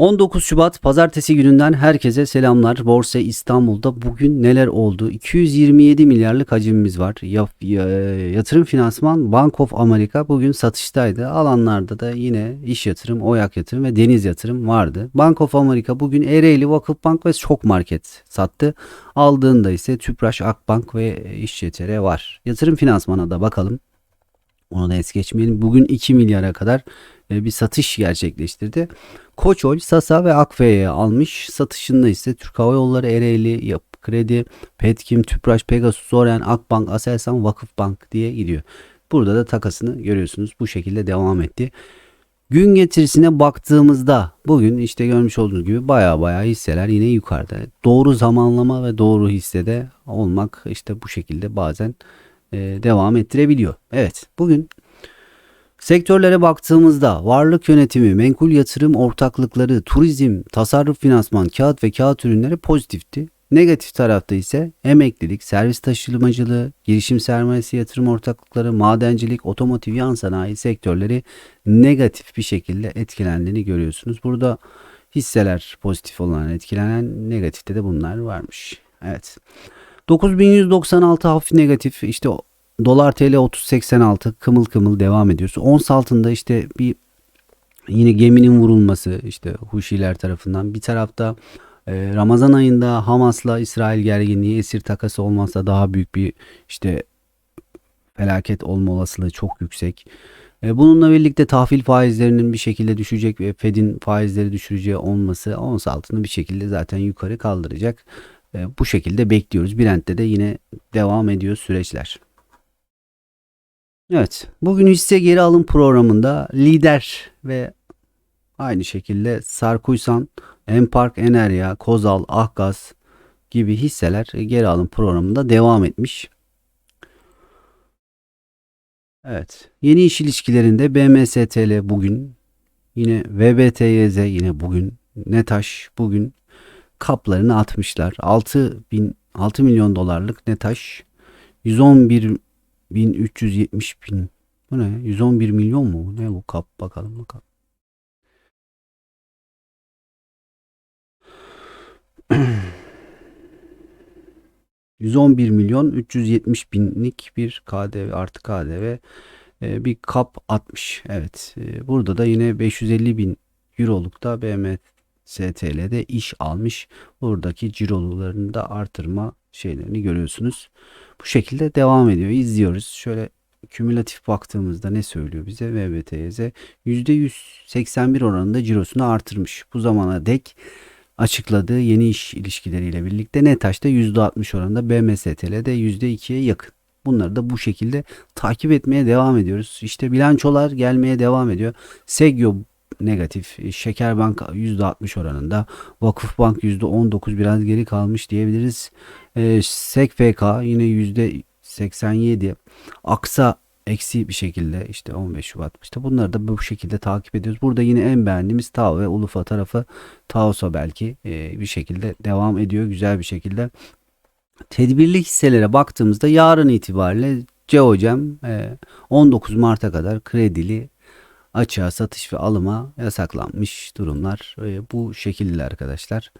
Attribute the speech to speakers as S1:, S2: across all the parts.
S1: 19 Şubat pazartesi gününden herkese selamlar. Borsa İstanbul'da bugün neler oldu? 227 milyarlık hacimimiz var. Ya- ya- yatırım finansman Bank of America bugün satıştaydı. Alanlarda da yine iş yatırım, oyak yatırım ve deniz yatırım vardı. Bank of America bugün Ereğli, Vakıfbank ve Şok Market sattı. Aldığında ise Tüpraş, Akbank ve İş YTR var. Yatırım finansmana da bakalım. Onu da es geçmeyelim. Bugün 2 milyara kadar bir satış gerçekleştirdi. Koçol, Sasa ve Akfe'ye almış. Satışında ise Türk Hava Yolları, Ereğli, Yapı Kredi, Petkim, Tüpraş, Pegasus, Zoren, Akbank, Aselsan, Vakıfbank diye gidiyor. Burada da takasını görüyorsunuz. Bu şekilde devam etti. Gün getirisine baktığımızda bugün işte görmüş olduğunuz gibi baya baya hisseler yine yukarıda. Doğru zamanlama ve doğru hissede olmak işte bu şekilde bazen e, devam ettirebiliyor. Evet bugün Sektörlere baktığımızda varlık yönetimi, menkul yatırım ortaklıkları, turizm, tasarruf finansman, kağıt ve kağıt ürünleri pozitifti. Negatif tarafta ise emeklilik, servis taşımacılığı, girişim sermayesi yatırım ortaklıkları, madencilik, otomotiv yan sanayi sektörleri negatif bir şekilde etkilendiğini görüyorsunuz. Burada hisseler pozitif olan etkilenen negatifte de bunlar varmış. Evet. 9196 hafif negatif işte dolar TL 30.86 kımıl kımıl devam ediyoruz. Ons altında işte bir yine geminin vurulması işte Huşiler tarafından bir tarafta e, Ramazan ayında Hamas'la İsrail gerginliği esir takası olmazsa daha büyük bir işte felaket olma olasılığı çok yüksek. E, bununla birlikte tahvil faizlerinin bir şekilde düşecek ve Fed'in faizleri düşüreceği olması ons altını bir şekilde zaten yukarı kaldıracak. E, bu şekilde bekliyoruz. Brent'te de yine devam ediyor süreçler. Evet, bugün hisse geri alım programında lider ve aynı şekilde Sarkuysan, Empark Enerya, Kozal, Ahgaz gibi hisseler geri alım programında devam etmiş. Evet, yeni iş ilişkilerinde BMSTL bugün, yine VBTYZ yine bugün, Netaş bugün kaplarını atmışlar. 6 bin 6 milyon dolarlık Netaş 111 1370 bin. Bu ne? 111 milyon mu? Ne bu kap? Bakalım bakalım. ...111 milyon 370 binlik bir KDV artı KDV e, bir kap atmış. Evet. e, burada da yine 550 bin euroluk da BMSTL'de iş almış. Buradaki cirolularını da artırma şeylerini görüyorsunuz. Bu şekilde devam ediyor. İzliyoruz. Şöyle kümülatif baktığımızda ne söylüyor bize? VBTZ %181 oranında cirosunu artırmış. Bu zamana dek açıkladığı yeni iş ilişkileriyle birlikte Netaş'ta %60 oranında BMSTL'de %2'ye yakın. Bunları da bu şekilde takip etmeye devam ediyoruz. İşte bilançolar gelmeye devam ediyor. Segyo negatif. Şekerbank %60 oranında. Vakıfbank %19 biraz geri kalmış diyebiliriz. E, SEKFK yine %87. Aksa eksi bir şekilde işte 15 Şubat işte bunları da bu şekilde takip ediyoruz. Burada yine en beğendiğimiz Tao ve Ulufa tarafı Taosa belki e, bir şekilde devam ediyor güzel bir şekilde. Tedbirli hisselere baktığımızda yarın itibariyle Geocem e, 19 Mart'a kadar kredili açığa satış ve alıma yasaklanmış durumlar e, bu şekilde arkadaşlar.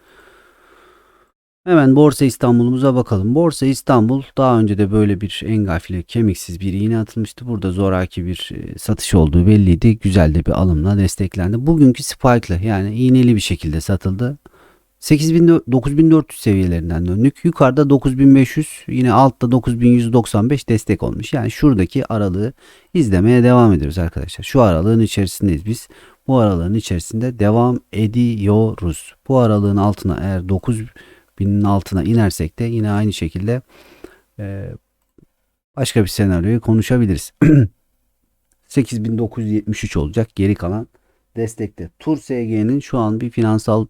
S1: Hemen Borsa İstanbul'umuza bakalım. Borsa İstanbul daha önce de böyle bir engafile kemiksiz bir iğne atılmıştı. Burada zoraki bir e, satış olduğu belliydi. Güzel de bir alımla desteklendi. Bugünkü spike'lı yani iğneli bir şekilde satıldı. 8000 9400 seviyelerinden döndük. Yukarıda 9500 yine altta 9195 destek olmuş. Yani şuradaki aralığı izlemeye devam ediyoruz arkadaşlar. Şu aralığın içerisindeyiz biz. Bu aralığın içerisinde devam ediyoruz. Bu aralığın altına eğer 9000'in altına inersek de yine aynı şekilde e, başka bir senaryoyu konuşabiliriz. 8973 olacak geri kalan destekte. Tur SG'nin şu an bir finansal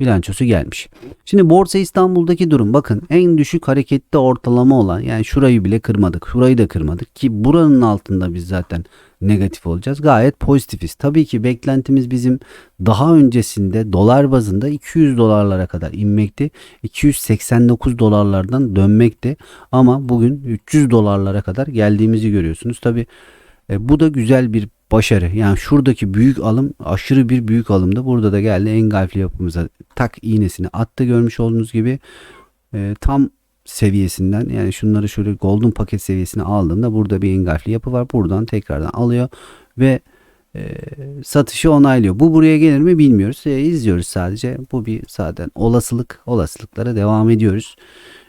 S1: bilançosu gelmiş. Şimdi Borsa İstanbul'daki durum bakın en düşük harekette ortalama olan yani şurayı bile kırmadık. Şurayı da kırmadık ki buranın altında biz zaten negatif olacağız. Gayet pozitifiz. Tabii ki beklentimiz bizim daha öncesinde dolar bazında 200 dolarlara kadar inmekti. 289 dolarlardan dönmekti. Ama bugün 300 dolarlara kadar geldiğimizi görüyorsunuz. Tabii E, bu da güzel bir başarı. Yani şuradaki büyük alım aşırı bir büyük alımdı. Burada da geldi engulfli yapımıza tak iğnesini attı görmüş olduğunuz gibi. E, tam seviyesinden yani şunları şöyle golden paket seviyesine aldığımda burada bir engulfli yapı var. Buradan tekrardan alıyor ve e, satışı onaylıyor. Bu buraya gelir mi bilmiyoruz. E, izliyoruz sadece. Bu bir zaten olasılık. Olasılıklara devam ediyoruz.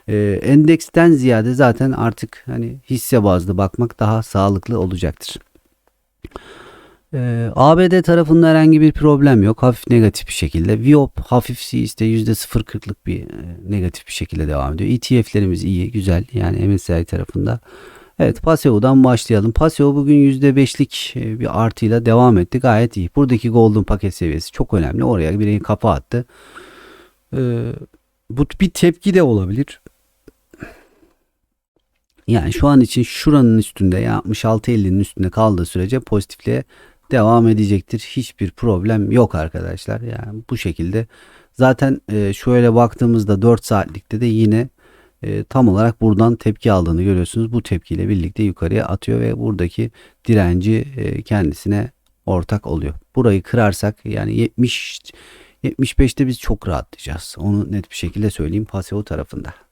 S1: E, endeksten ziyade zaten artık hani hisse bazlı bakmak daha sağlıklı olacaktır. E, ABD tarafında herhangi bir problem yok. Hafif negatif bir şekilde. Viop hafif CIS'te %0.40'lık bir e, negatif bir şekilde devam ediyor. ETF'lerimiz iyi, güzel. Yani MSCI tarafında. Evet Paseo'dan başlayalım. Paseo bugün %5'lik e, bir artıyla devam etti. Gayet iyi. Buradaki golden paket seviyesi çok önemli. Oraya bir kafa attı. Ee, bu bir tepki de olabilir. Yani şu an için şuranın üstünde yani 66-50'nin üstünde kaldığı sürece pozitifliğe devam edecektir. Hiçbir problem yok arkadaşlar. Yani bu şekilde zaten e, şöyle baktığımızda 4 saatlikte de yine e, tam olarak buradan tepki aldığını görüyorsunuz. Bu tepkiyle birlikte yukarıya atıyor ve buradaki direnci e, kendisine ortak oluyor. Burayı kırarsak yani 70 75'te biz çok rahatlayacağız. Onu net bir şekilde söyleyeyim Paseo tarafında.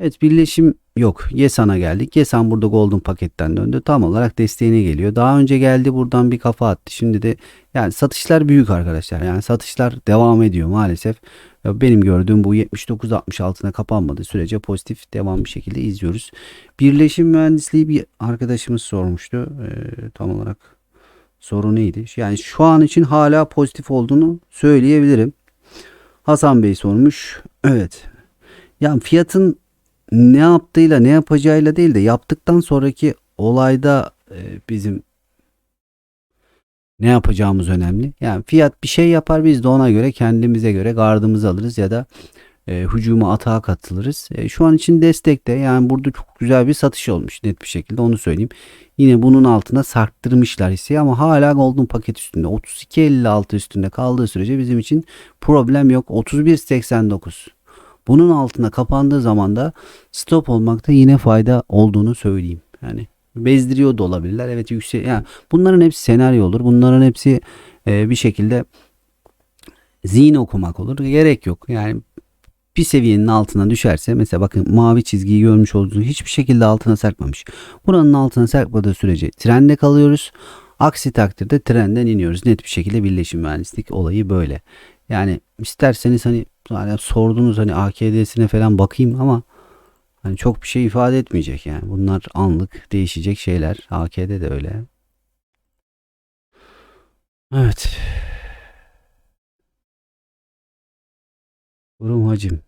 S1: Evet birleşim yok. Yesan'a geldik. Yesan burada Golden paketten döndü. Tam olarak desteğine geliyor. Daha önce geldi buradan bir kafa attı. Şimdi de yani satışlar büyük arkadaşlar. Yani satışlar devam ediyor maalesef. Benim gördüğüm bu 79-60 altına kapanmadığı sürece pozitif devam bir şekilde izliyoruz. Birleşim mühendisliği bir arkadaşımız sormuştu. Ee, tam olarak soru neydi? Yani şu an için hala pozitif olduğunu söyleyebilirim. Hasan Bey sormuş. Evet. Yani fiyatın ne yaptığıyla ne yapacağıyla değil de yaptıktan sonraki olayda e, bizim ne yapacağımız önemli. Yani fiyat bir şey yapar biz de ona göre kendimize göre gardımızı alırız ya da e, hücuma atağa katılırız. E, şu an için destekte yani burada çok güzel bir satış olmuş net bir şekilde onu söyleyeyim. Yine bunun altına sarktırmışlar hisseyi ama hala golden paket üstünde 32.56 üstünde kaldığı sürece bizim için problem yok. 31.89 bunun altına kapandığı zaman da stop olmakta yine fayda olduğunu söyleyeyim. Yani bezdiriyor da olabilirler. Evet yüksek yani bunların hepsi senaryo olur. Bunların hepsi e, bir şekilde zihin okumak olur. Gerek yok. Yani bir seviyenin altına düşerse mesela bakın mavi çizgiyi görmüş olduğunuz hiçbir şekilde altına sarkmamış. Buranın altına sarkmadığı sürece trende kalıyoruz. Aksi takdirde trenden iniyoruz. Net bir şekilde birleşim mühendislik olayı böyle. Yani isterseniz hani yani sordunuz hani AKD'sine falan bakayım ama hani çok bir şey ifade etmeyecek yani. Bunlar anlık değişecek şeyler. AKD de öyle. Evet. Durum hacim.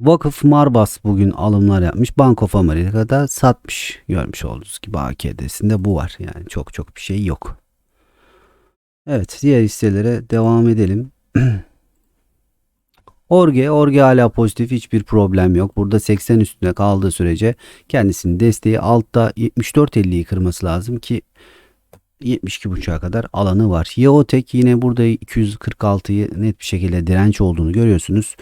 S1: Vakıf Marbas bugün alımlar yapmış. Bank of America'da satmış. Görmüş olduğunuz gibi AKD'sinde bu var. Yani çok çok bir şey yok. Evet diğer hisselere devam edelim. Orge, Orge hala pozitif hiçbir problem yok. Burada 80 üstüne kaldığı sürece kendisinin desteği altta 74.50'yi kırması lazım ki 72.5'a kadar alanı var. Yeotek yine burada 246'yı net bir şekilde direnç olduğunu görüyorsunuz.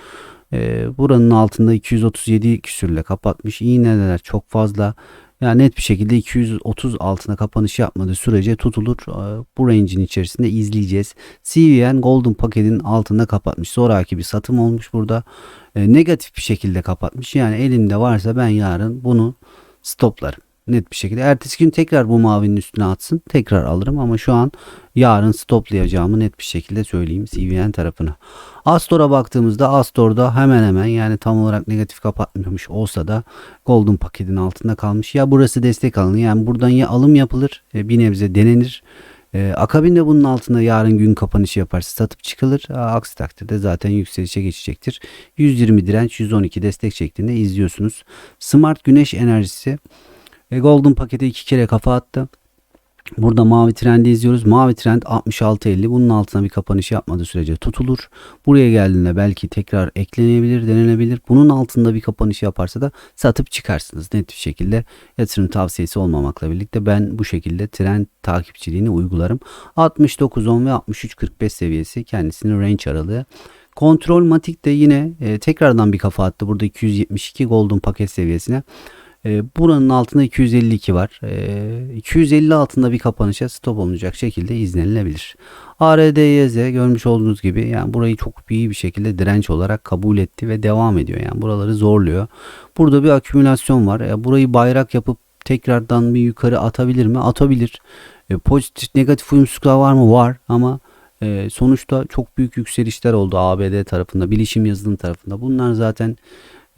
S1: E, buranın altında 237 küsürle kapatmış. İğneler çok fazla. Yani net bir şekilde 230 altına kapanış yapmadığı sürece tutulur. E, bu range'in içerisinde izleyeceğiz. CVN Golden paketin altında kapatmış. Zoraki bir satım olmuş burada. E, negatif bir şekilde kapatmış. Yani elimde varsa ben yarın bunu stoplarım net bir şekilde. Ertesi gün tekrar bu mavinin üstüne atsın. Tekrar alırım ama şu an yarın stoplayacağımı net bir şekilde söyleyeyim CVN tarafına. Astor'a baktığımızda Astor'da hemen hemen yani tam olarak negatif kapatmamış olsa da Golden paketin altında kalmış. Ya burası destek alınır yani buradan ya alım yapılır e, bir nebze denenir. E, akabinde bunun altında yarın gün kapanışı yaparsa satıp çıkılır. Aksi takdirde zaten yükselişe geçecektir. 120 direnç 112 destek şeklinde izliyorsunuz. Smart güneş enerjisi e, Golden pakete iki kere kafa attı. Burada mavi trendi izliyoruz. Mavi trend 66.50. Bunun altına bir kapanış yapmadığı sürece tutulur. Buraya geldiğinde belki tekrar eklenebilir, denenebilir. Bunun altında bir kapanış yaparsa da satıp çıkarsınız. Net bir şekilde yatırım tavsiyesi olmamakla birlikte ben bu şekilde trend takipçiliğini uygularım. 69.10 ve 63.45 seviyesi kendisinin range aralığı. Kontrol Matik de yine e, tekrardan bir kafa attı. Burada 272 Golden paket seviyesine. E, buranın altında 252 var. E, 250 altında bir kapanışa stop olunacak şekilde izlenilebilir. ARDYZ görmüş olduğunuz gibi yani burayı çok iyi bir şekilde direnç olarak kabul etti ve devam ediyor. Yani buraları zorluyor. Burada bir akümülasyon var. E, burayı bayrak yapıp tekrardan bir yukarı atabilir mi? Atabilir. E, pozitif negatif uyumsuzluklar var mı? Var ama e, sonuçta çok büyük yükselişler oldu ABD tarafında, bilişim yazılım tarafında. Bunlar zaten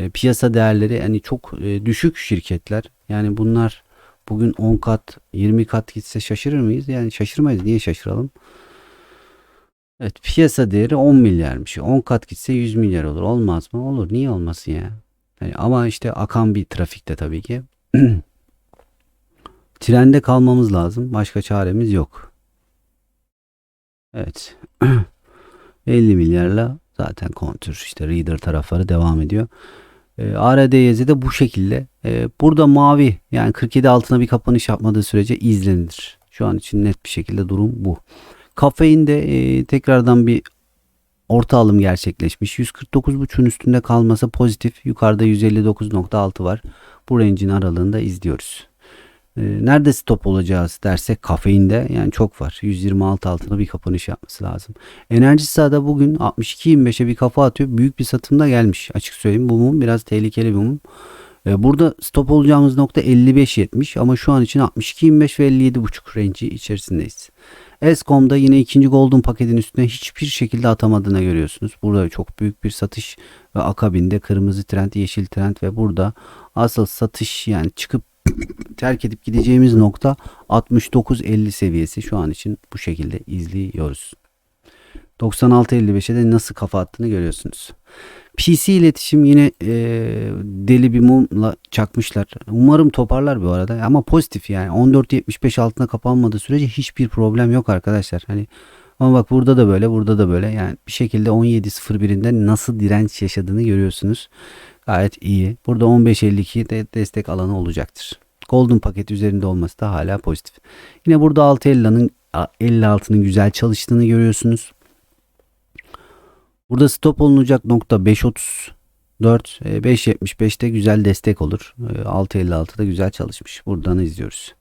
S1: e, piyasa değerleri yani çok e, düşük şirketler. Yani bunlar bugün 10 kat, 20 kat gitse şaşırır mıyız? Yani şaşırmayız. Niye şaşıralım? Evet piyasa değeri 10 milyarmış. 10 kat gitse 100 milyar olur. Olmaz mı? Olur. Niye olmasın ya? Yani ama işte akan bir trafikte tabii ki. Trende kalmamız lazım. Başka çaremiz yok. Evet. 50 milyarla zaten kontür işte reader tarafları devam ediyor. E, ARDYZ de bu şekilde. E, burada mavi yani 47 altına bir kapanış yapmadığı sürece izlenir. Şu an için net bir şekilde durum bu. Kafeinde e, tekrardan bir orta alım gerçekleşmiş. 149.5'un üstünde kalması pozitif. Yukarıda 159.6 var. Bu range'in aralığında izliyoruz. E, nerede stop olacağız dersek kafeinde yani çok var. 126 altına bir kapanış yapması lazım. Enerji sahada bugün 62.25'e bir kafa atıyor. Büyük bir satımda gelmiş. Açık söyleyeyim bu mum biraz tehlikeli bir mum. E, burada stop olacağımız nokta 55.70 ama şu an için 62.25 ve 57.5 range içerisindeyiz. Escom'da yine ikinci Golden paketin üstüne hiçbir şekilde atamadığını görüyorsunuz. Burada çok büyük bir satış ve akabinde kırmızı trend, yeşil trend ve burada asıl satış yani çıkıp terk edip gideceğimiz nokta 69.50 seviyesi şu an için bu şekilde izliyoruz. 96.55'e de nasıl kafa attığını görüyorsunuz. PC iletişim yine e, deli bir mumla çakmışlar. Umarım toparlar bu arada ama pozitif yani 14.75 altına kapanmadığı sürece hiçbir problem yok arkadaşlar. Hani ama bak burada da böyle burada da böyle yani bir şekilde 17.01'inden nasıl direnç yaşadığını görüyorsunuz. Gayet iyi. Burada 15.52 de destek alanı olacaktır. Golden paket üzerinde olması da hala pozitif. Yine burada 6.50'nin 56'nın güzel çalıştığını görüyorsunuz. Burada stop olunacak nokta 5.34 5.75'te güzel destek olur. 6.56'da güzel çalışmış. Buradan izliyoruz.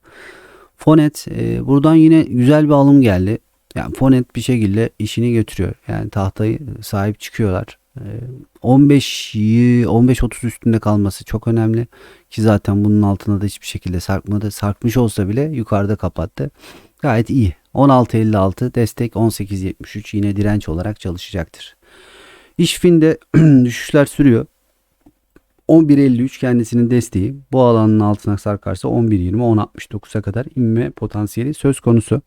S1: Fonet e, buradan yine güzel bir alım geldi. Yani Fonet bir şekilde işini götürüyor. Yani tahtayı sahip çıkıyorlar. 15 15 30 üstünde kalması çok önemli ki zaten bunun altına da hiçbir şekilde sarkmadı. Sarkmış olsa bile yukarıda kapattı. Gayet iyi. 16.56 destek 18.73 yine direnç olarak çalışacaktır. İşfin'de düşüşler sürüyor. 11.53 kendisinin desteği. Bu alanın altına sarkarsa 11.20 10.69'a kadar inme potansiyeli söz konusu.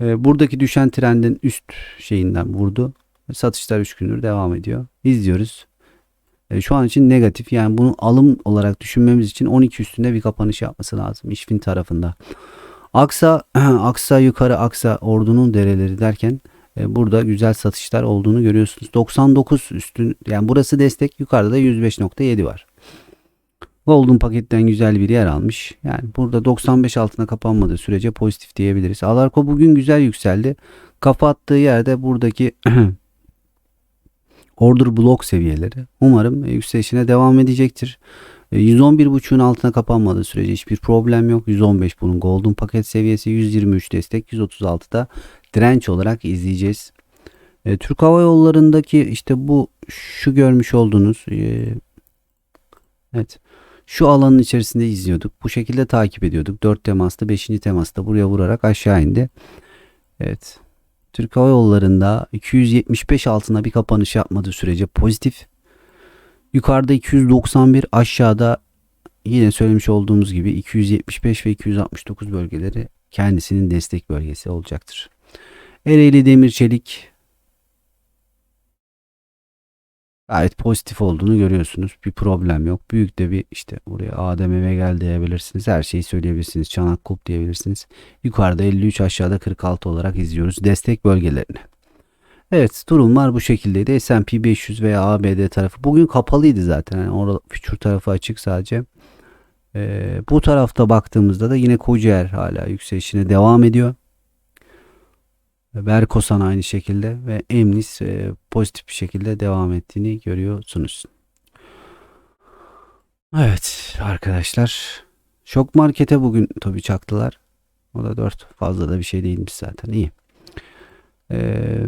S1: Ee, buradaki düşen trendin üst şeyinden vurdu. Satışlar 3 gündür devam ediyor. İzliyoruz. Ee, şu an için negatif. Yani bunu alım olarak düşünmemiz için 12 üstünde bir kapanış yapması lazım. İşfin tarafında. Aksa, Aksa yukarı Aksa ordunun dereleri derken e, burada güzel satışlar olduğunu görüyorsunuz. 99 üstün yani burası destek yukarıda da 105.7 var. Golden paketten güzel bir yer almış. Yani burada 95 altına kapanmadığı sürece pozitif diyebiliriz. Alarko bugün güzel yükseldi. Kafa attığı yerde buradaki order block seviyeleri umarım yükselişine devam edecektir. 111.5'un e, altına kapanmadığı sürece hiçbir problem yok. 115 bunun golden paket seviyesi 123 destek 136'da direnç olarak izleyeceğiz. E, Türk Hava Yolları'ndaki işte bu şu görmüş olduğunuz e, evet şu alanın içerisinde izliyorduk. Bu şekilde takip ediyorduk. 4 temasta 5. temasta buraya vurarak aşağı indi. Evet. Türk Hava Yolları'nda 275 altına bir kapanış yapmadığı sürece pozitif. Yukarıda 291 aşağıda yine söylemiş olduğumuz gibi 275 ve 269 bölgeleri kendisinin destek bölgesi olacaktır. Ereğli Demir Çelik gayet pozitif olduğunu görüyorsunuz. Bir problem yok. Büyük de bir işte buraya ADMV gel diyebilirsiniz. Her şeyi söyleyebilirsiniz. Çanak kulp diyebilirsiniz. Yukarıda 53 aşağıda 46 olarak izliyoruz destek bölgelerini. Evet durumlar bu şekildeydi. S&P 500 veya ABD tarafı bugün kapalıydı zaten. Yani orada future tarafı açık sadece. Ee, bu tarafta baktığımızda da yine Kocaer hala yükselişine devam ediyor. Berkosan aynı şekilde ve Emnis e, pozitif bir şekilde devam ettiğini görüyorsunuz. Evet arkadaşlar. Şok markete bugün tabii çaktılar. O da 4. Fazla da bir şey değilmiş zaten. İyi. Ee,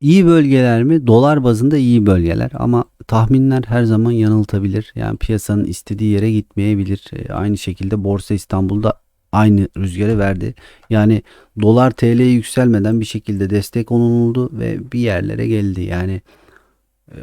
S1: iyi bölgeler mi? Dolar bazında iyi bölgeler ama tahminler her zaman yanıltabilir. Yani piyasanın istediği yere gitmeyebilir. Ee, aynı şekilde Borsa İstanbul'da aynı rüzgarı verdi. Yani dolar TL yükselmeden bir şekilde destek onuldu ve bir yerlere geldi. Yani e,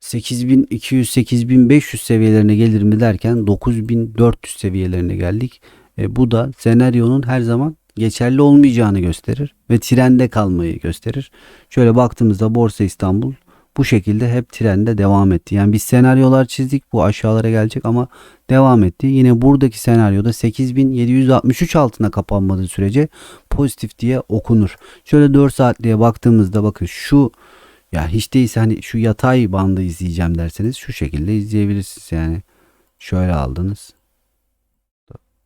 S1: 8200-8500 seviyelerine gelir mi derken 9400 seviyelerine geldik. E, bu da senaryonun her zaman geçerli olmayacağını gösterir ve trende kalmayı gösterir. Şöyle baktığımızda Borsa İstanbul bu şekilde hep trende devam etti. Yani biz senaryolar çizdik bu aşağılara gelecek ama devam etti. Yine buradaki senaryoda 8763 altına kapanmadığı sürece pozitif diye okunur. Şöyle 4 saatliğe baktığımızda bakın şu ya hiç değilse hani şu yatay bandı izleyeceğim derseniz şu şekilde izleyebilirsiniz yani. Şöyle aldınız.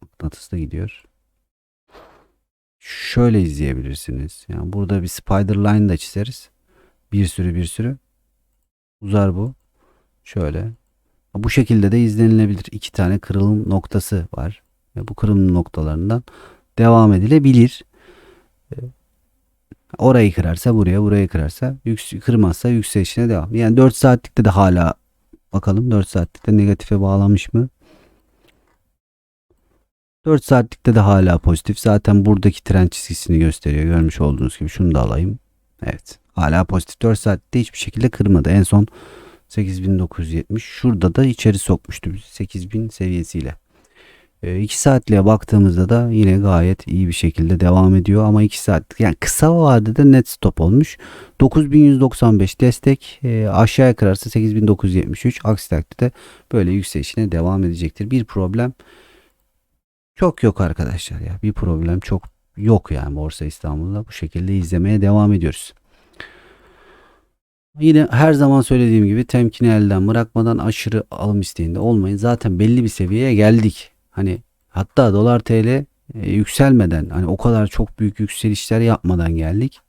S1: Mıknatıs da gidiyor. Şöyle izleyebilirsiniz. Yani burada bir spider line da çizeriz. Bir sürü bir sürü. Uzar bu. Şöyle. Bu şekilde de izlenilebilir. İki tane kırılım noktası var. Ve bu kırılım noktalarından devam edilebilir. Orayı kırarsa buraya, burayı kırarsa, yüks kırmazsa yükselişine devam. Yani 4 saatlikte de hala bakalım 4 saatlikte negatife bağlanmış mı? 4 saatlikte de hala pozitif. Zaten buradaki trend çizgisini gösteriyor. Görmüş olduğunuz gibi şunu da alayım. Evet. Hala pozitif. 4 saatte hiçbir şekilde kırmadı. En son 8970. Şurada da içeri sokmuştu 8000 seviyesiyle. 2 saatliğe baktığımızda da yine gayet iyi bir şekilde devam ediyor ama 2 saatlik yani kısa vadede net stop olmuş. 9195 destek e, aşağıya kırarsa 8973 aksi takdirde böyle yükselişine devam edecektir. Bir problem çok yok arkadaşlar ya bir problem çok yok yani Borsa İstanbul'da bu şekilde izlemeye devam ediyoruz. Yine her zaman söylediğim gibi temkini elden bırakmadan aşırı alım isteğinde olmayın. Zaten belli bir seviyeye geldik. Hani hatta dolar TL e, yükselmeden hani o kadar çok büyük yükselişler yapmadan geldik.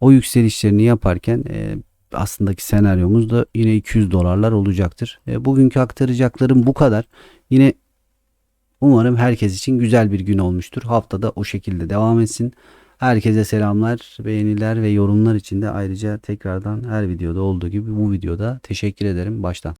S1: O yükselişlerini yaparken e, aslındaki senaryomuz da yine 200 dolarlar olacaktır. E, bugünkü aktaracaklarım bu kadar. Yine umarım herkes için güzel bir gün olmuştur. Haftada o şekilde devam etsin. Herkese selamlar, beğeniler ve yorumlar için de ayrıca tekrardan her videoda olduğu gibi bu videoda teşekkür ederim baştan.